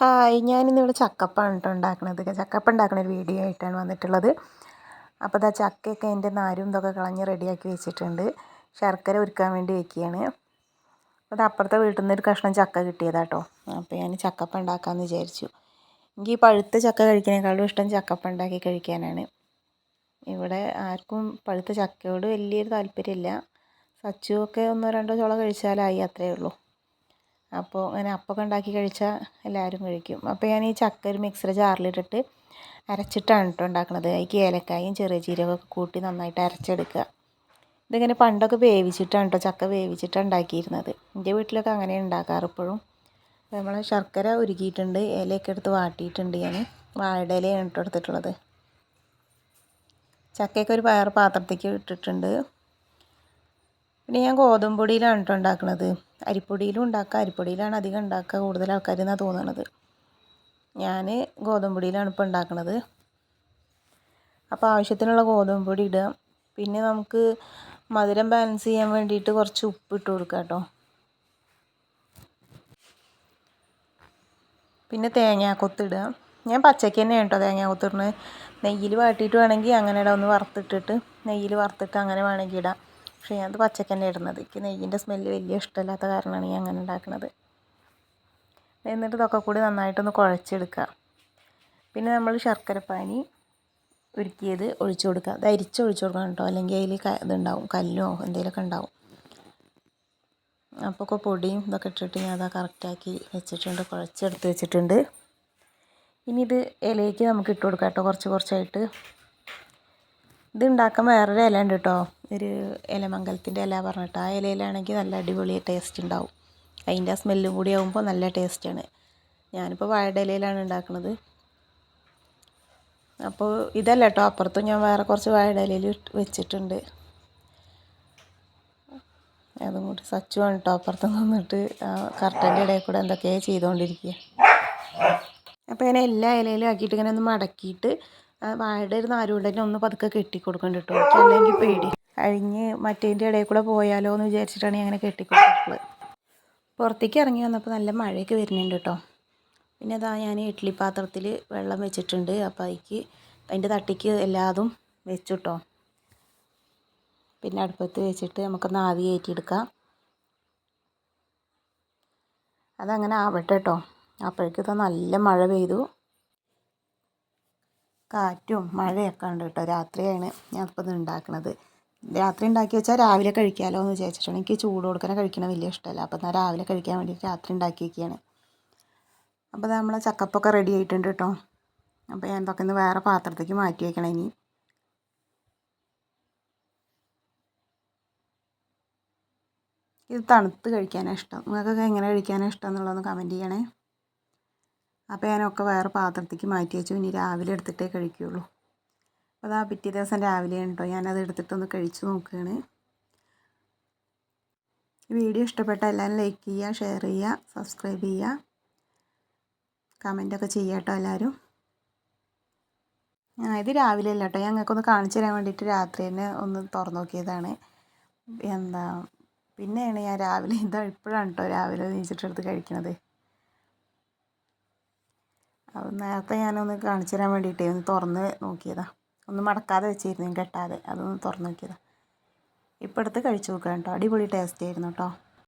Hi ഞാനിന്നിവിടെ ചക്കപ്പാണ് കേട്ടോ ഉണ്ടാക്കുന്നത് ചക്കപ്പ ഉണ്ടാക്കുന്ന ഒരു വീഡിയോ ആയിട്ടാണ് വന്നിട്ടുള്ളത്. അപ്പോൾ ഇതാ ചക്കയൊക്കെ അതിന്റെ നാരും ഇതൊക്കെ കളഞ്ഞ് റെഡിയാക്കി വെച്ചിട്ടുണ്ട്. ശർക്കര ഒരുക്കാൻ വേണ്ടി വെക്കുകയാണ്. അപ്പോൾ അപ്പുറത്തെ വീട്ടിൽ നിന്ന് ഒരു കഷ്ണം ചക്ക കിട്ടിയതാട്ടോ അപ്പോൾ ഞാൻ ചക്കപ്പ ഉണ്ടാക്കാമെന്ന് വിചാരിച്ചു. എനിക്ക് ഈ പഴുത്ത ചക്ക കഴിക്കുന്നതിനേക്കാളും ഇഷ്ടം ചക്കപ്പ ഉണ്ടാക്കി കഴിക്കാനാണ്. ഇവിടെ ആർക്കും പഴുത്ത ചക്കയോട് വലിയൊരു താല്പര്യമില്ല. സച്ചുവൊക്കെ ഒന്നോ രണ്ടോ ചോള കഴിച്ചാലായി അത്രയേ ഉള്ളൂ. അപ്പോൾ അങ്ങനെ അപ്പമൊക്കെ ഉണ്ടാക്കി കഴിച്ചാൽ എല്ലാവരും കഴിക്കും. അപ്പോൾ ഞാൻ ഈ ചക്ക ഒരു മിക്സർ ജാറിലിട്ടിട്ട് അരച്ചിട്ടാണ് കേട്ടോ ഉണ്ടാക്കുന്നത് അതിലേക്ക് ഏലക്കായും ചെറിയ ജീരകമൊക്കെ കൂട്ടി നന്നായിട്ട് അരച്ചെടുക്കുക. ഇതിങ്ങനെ പണ്ടൊക്കെ വേവിച്ചിട്ടാണ് കേട്ടോ ചക്ക വേവിച്ചിട്ടാണ് ഉണ്ടാക്കിയിരുന്നത്. എന്റെ വീട്ടിലൊക്കെ അങ്ങനെ ഉണ്ടാക്കാറ് ഇപ്പോഴും. നമ്മൾ ശർക്കര ഉരുക്കിയിട്ടുണ്ട് ഇലയൊക്കെ എടുത്ത് വാട്ടിയിട്ടുണ്ട് ഞാൻ. വാഴയുടെ ഇലയാണ് കേട്ടോ എടുത്തിട്ടുള്ളത്. ചക്കയൊക്കെ ഒരു വേറെ പാത്രത്തേക്ക് ഇട്ടിട്ടുണ്ട്. പിന്നെ ഞാൻ ഗോതമ്പ് പൊടിയിലാണ് കേട്ടോ ഉണ്ടാക്കുന്നത് അരിപ്പൊടിയിലും ഉണ്ടാക്കുക. അരിപ്പൊടിയിലാണ് അധികം ഉണ്ടാക്കുക. കൂടുതൽ ആൾക്കാർ എന്നാണ് തോന്നുന്നത് ഞാൻ ഗോതമ്പ് പൊടിയിലാണ് ഇപ്പോൾ ഉണ്ടാക്കുന്നത് അപ്പോൾ ആവശ്യത്തിനുള്ള ഗോതമ്പ് പൊടി ഇടുക. പിന്നെ നമുക്ക് മധുരം ബാലൻസ് ചെയ്യാൻ വേണ്ടിയിട്ട് കുറച്ച് ഉപ്പ് ഇട്ട് കൊടുക്കുക കേട്ടോ. പിന്നെ തേങ്ങാക്കൊത്തിടുക ഞാൻ പച്ചയ്ക്ക് തന്നെയാണ് കേട്ടോ തേങ്ങാക്കൊത്തിടുന്നത് നെയ്യിൽ വാട്ടിയിട്ട് വേണമെങ്കിൽ അങ്ങനെ ഇടാം ഒന്ന് വറുത്തിട്ടിട്ട് നെയ്യിൽ വറുത്തിട്ട് അങ്ങനെ വേണമെങ്കിൽ ഇടാം. പക്ഷേ ഞാനത് പച്ചക്ക് തന്നെ ഇടുന്നത്. എനിക്ക് നെയ്യിന്റെ സ്മെല്ല് വലിയ ഇഷ്ടമില്ലാത്ത കാരണമാണ് ഞാൻ അങ്ങനെ ഉണ്ടാക്കുന്നത് എന്നിട്ട് ഇതൊക്കെ കൂടി നന്നായിട്ടൊന്ന് കുഴച്ചെടുക്കുക. പിന്നെ നമ്മൾ ശർക്കരപ്പാനി ഉരുക്കിയത് ഒഴിച്ചു കൊടുക്കുക. അത് അരിച്ച് ഒഴിച്ചു കൊടുക്കണം കേട്ടോ. അല്ലെങ്കിൽ അതിൽ ഇതുണ്ടാവും. കല്ലോ എന്തെങ്കിലുമൊക്കെ ഉണ്ടാവും. അപ്പോൾ ഒക്കെ പൊടിയും ഇതൊക്കെ ഇട്ടിട്ട് ഞാൻ അതാ കറക്റ്റാക്കി വെച്ചിട്ടുണ്ട്. കുഴച്ചെടുത്ത് വെച്ചിട്ടുണ്ട്. ഇനി ഇത് ഇലയ്ക്ക് നമുക്ക് ഇട്ട് കൊടുക്കാം കേട്ടോ. കുറച്ച് കുറച്ചായിട്ട്. ഇത് ഉണ്ടാക്കാൻ വേറൊരു ഇല ഉണ്ട് കേട്ടോ ഒരു ഇലമംഗലത്തിന്റെ ഇല പറഞ്ഞിട്ട് ആ ഇലയിലാണെങ്കിൽ നല്ല അടിപൊളി ടേസ്റ്റ് ഉണ്ടാവും. അതിന്റെ ആ സ്മെല്ലും കൂടി ആകുമ്പോൾ നല്ല ടേസ്റ്റാണ് ഞാനിപ്പോൾ വാഴയുടെ ഇലയിലാണ് ഉണ്ടാക്കുന്നത് അപ്പോൾ ഇതല്ല കേട്ടോ അപ്പുറത്തും ഞാൻ വേറെ കുറച്ച് വാഴയുടെ ഇലയിൽ വെച്ചിട്ടുണ്ട്. അതും കൂടി സച്ചുവാണ് കേട്ടോ അപ്പുറത്ത് നിന്നിട്ട് കർട്ടന്റെ ഇടയിൽ കൂടെ എന്തൊക്കെയാണ് ചെയ്തുകൊണ്ടിരിക്കുക അപ്പോൾ ഇങ്ങനെ എല്ലാ ഇലയിലും ആക്കിയിട്ട് ഇങ്ങനെ ഒന്ന് മടക്കിയിട്ട് വാഴയുടെ ഒരു നാരുകൊണ്ടന്നെ ഒന്ന് പതുക്കെ കെട്ടി കൊടുക്കണ്ട കേട്ടോ അല്ലെങ്കിൽ പേടി. അഴിഞ്ഞ് മറ്റേതിന്റെ ഇടയിൽ കൂടെ പോയാലോ എന്ന് വിചാരിച്ചിട്ടാണ് അങ്ങനെ കെട്ടിക്കൊടുത്തിട്ടുള്ളത്. പുറത്തേക്ക് ഇറങ്ങി വന്നപ്പോൾ നല്ല മഴയൊക്കെ വരുന്നുണ്ട് കേട്ടോ പിന്നെ അതാ ഞാൻ ഇഡ്ഡലി പാത്രത്തിൽ വെള്ളം വെച്ചിട്ടുണ്ട്. അപ്പോൾ അതിക്ക് അതിന്റെ തട്ടിക്ക് എല്ലാതും വെച്ചു കേട്ടോ പിന്നെ അടുപ്പത്ത് വെച്ചിട്ട് നമുക്കൊന്ന് ആവി കയറ്റിയെടുക്കാം. അതങ്ങനെ ആവട്ടെ കേട്ടോ അപ്പോഴേക്കും നല്ല മഴ പെയ്തു. കാറ്റും മഴയൊക്കെ ഉണ്ട് കേട്ടോ. രാത്രിയാണ് ഞാനിപ്പോൾ ഇത് ഉണ്ടാക്കുന്നത് രാത്രി ഉണ്ടാക്കി വെച്ചാൽ രാവിലെ കഴിക്കാമല്ലോ എന്ന് വിചാരിച്ചിട്ടാണ്. എനിക്ക് ചൂട് കൊടുക്കാൻ കഴിക്കണ വലിയ ഇഷ്ടമല്ല. അപ്പോൾ എന്നാൽ രാവിലെ കഴിക്കാൻ വേണ്ടിയിട്ട് രാത്രി ഉണ്ടാക്കി വയ്ക്കുകയാണ് അപ്പോൾ നമ്മളെ ചക്കപ്പൊക്കെ റെഡി ആയിട്ടുണ്ട് കേട്ടോ. അപ്പോൾ ഞാൻ ഇതൊക്കെ വേറെ പാത്രത്തേക്ക് മാറ്റി വയ്ക്കണം ഇനി. ഇത് തണുത്ത് കഴിക്കാനാണ് ഇഷ്ടം. നിങ്ങൾക്കൊക്കെ എങ്ങനെ കഴിക്കാനാണ് ഇഷ്ടം എന്നുള്ളതൊന്ന് കമന്റ് ചെയ്യണേ. അപ്പോൾ ഞാനൊക്കെ വേറെ പാത്രത്തേക്ക് മാറ്റി വെച്ചു. ഇനി രാവിലെ എടുത്തിട്ടേ കഴിക്കുകയുള്ളൂ അപ്പോൾ അതാ പിറ്റേ ദിവസം രാവിലെ ഉണ്ടോ ഞാനത് എടുത്തിട്ടൊന്ന് കഴിച്ചു നോക്കുകയാണ് വീഡിയോ ഇഷ്ടപ്പെട്ട എല്ലാവരും ലൈക്ക് ചെയ്യുക ഷെയർ ചെയ്യുക സബ്സ്ക്രൈബ് ചെയ്യുക. കമന്റൊക്കെ ചെയ്യുക കേട്ടോ എല്ലാവരും. ആ ഇത് രാവിലെ അല്ല കേട്ടോ ഞങ്ങൾക്കൊന്ന് കാണിച്ചു തരാൻ വേണ്ടിയിട്ട് രാത്രി തന്നെ ഒന്ന് തുറന്നു നോക്കിയതാണ്. എന്താ പിന്നെയാണ് ഞാൻ രാവിലെ ഇതാ ഇപ്പോഴാണ് കേട്ടോ രാവിലെ നീച്ചിട്ടെടുത്ത് കഴിക്കുന്നത് അത് നേരത്തെ ഞാനൊന്ന് കാണിച്ചു തരാൻ വേണ്ടിയിട്ടേ ഒന്ന് തുറന്ന് നോക്കിയതാണ് ഒന്ന് മടക്കാതെ വെച്ചിരുന്നു കെട്ടാതെ അതൊന്ന് തുറന്ന് നോക്കിയതാണ് ഇപ്പോൾ എടുത്ത് കഴിച്ചു നോക്കാം കേട്ടോ. അടിപൊളി ടേസ്റ്റ് ആയിരുന്നു കേട്ടോ.